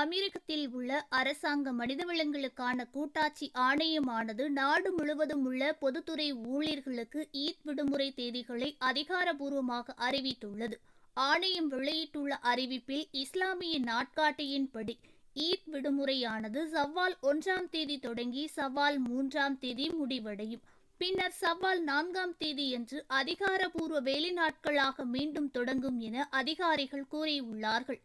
அமெரிக்கத்தில் உள்ள அரசாங்க மனிதவளங்களுக்கான கூட்டாட்சி ஆணையமானது நாடு முழுவதும் உள்ள பொதுத்துறை ஊழியர்களுக்கு ஈத் விடுமுறை தேதிகளை அதிகாரபூர்வமாக அறிவித்துள்ளது. ஆணையம் வெளியிட்டுள்ள அறிவிப்பில் இஸ்லாமிய நாட்காட்டியின்படி ஈத் விடுமுறையானது சவ்வால் ஒன்றாம் தேதி தொடங்கி சவ்வால் மூன்றாம் தேதி முடிவடையும். பின்னர் சவ்வால் நான்காம் தேதியன்று அதிகாரபூர்வ வேலை நாட்களாக மீண்டும் தொடங்கும் என அதிகாரிகள் கூறியுள்ளார்கள்.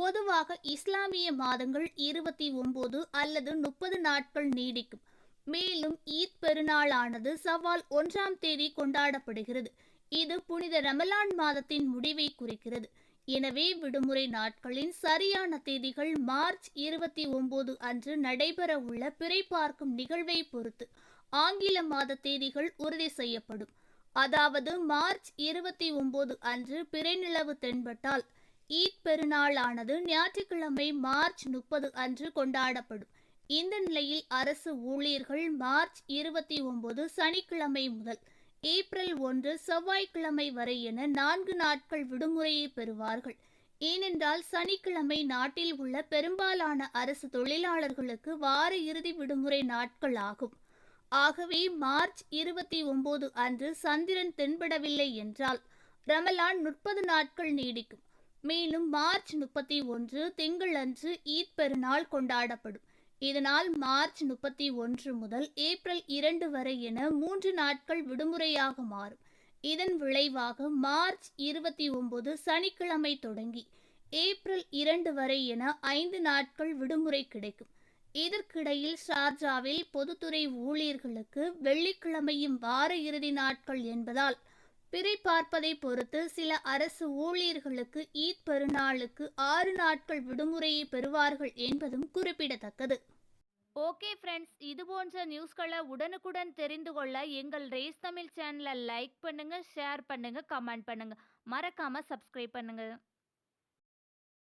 பொதுவாக இஸ்லாமிய மாதங்கள் இருபத்தி ஒன்பது அல்லது முப்பது நாட்கள் நீடிக்கும். மேலும் ஈத் பெருநாளானது சவால் ஒன்றாம் தேதி கொண்டாடப்படுகிறது. இது புனித ரமலான் மாதத்தின் முடிவை குறிக்கிறது. எனவே விடுமுறை நாட்களின் சரியான தேதிகள் மார்ச் இருபத்தி ஒன்பது அன்று நடைபெற உள்ள பிறை பார்க்கும் நிகழ்வை பொறுத்து ஆங்கில மாத தேதிகள் உறுதி செய்யப்படும். அதாவது மார்ச் இருபத்தி ஒன்பது அன்று பிறை நிலவு தென்பட்டால் ஈத் பெருநாளானது ஞாயிற்றுக்கிழமை மார்ச் முப்பது அன்று கொண்டாடப்படும். இந்த நிலையில் அரசு ஊழியர்கள் மார்ச் இருபத்தி ஒன்பது சனிக்கிழமை முதல் ஏப்ரல் ஒன்று செவ்வாய்க்கிழமை வரை என நான்கு நாட்கள் விடுமுறையை பெறுவார்கள். ஏனென்றால் சனிக்கிழமை நாட்டில் உள்ள பெரும்பாலான அரசு தொழிலாளர்களுக்கு வார இறுதி விடுமுறை நாட்கள் ஆகும். ஆகவே மார்ச் இருபத்தி ஒன்பது அன்று சந்திரன் தென்படவில்லை என்றால் ரமலான் முப்பது நாட்கள் நீடிக்கும். மேலும் மார்ச் முப்பத்தி ஒன்று திங்களன்று ஈத் பெருநாள் கொண்டாடப்படும். இதனால் மார்ச் முப்பத்தி ஒன்று முதல் ஏப்ரல் இரண்டு வரை என மூன்று நாட்கள் விடுமுறையாக மாறும். இதன் விளைவாக மார்ச் இருபத்தி ஒன்பது சனிக்கிழமை தொடங்கி ஏப்ரல் இரண்டு வரை என ஐந்து நாட்கள் விடுமுறை கிடைக்கும். இதற்கிடையில் ஷார்ஜாவில் பொதுத்துறை ஊழியர்களுக்கு வெள்ளிக்கிழமையும் வார இறுதி நாட்கள் என்பதால் பிறை பார்ப்பதை பொறுத்து சில அரசு ஊழியர்களுக்கு ஈத் பெருநாளுக்கு ஆறு நாட்கள் விடுமுறையை பெறுவார்கள் என்பதும் குறிப்பிடத்தக்கது. ஓகே ஃப்ரெண்ட்ஸ் இது போன்ற நியூஸ்களை உடனுக்குடன் தெரிந்து கொள்ள எங்கள் ரேஸ் தமிழ் சேனலை லைக் பண்ணுங்கள் ஷேர் பண்ணுங்கள் கமெண்ட் பண்ணுங்கள் மறக்காமல் சப்ஸ்கிரைப் பண்ணுங்கள்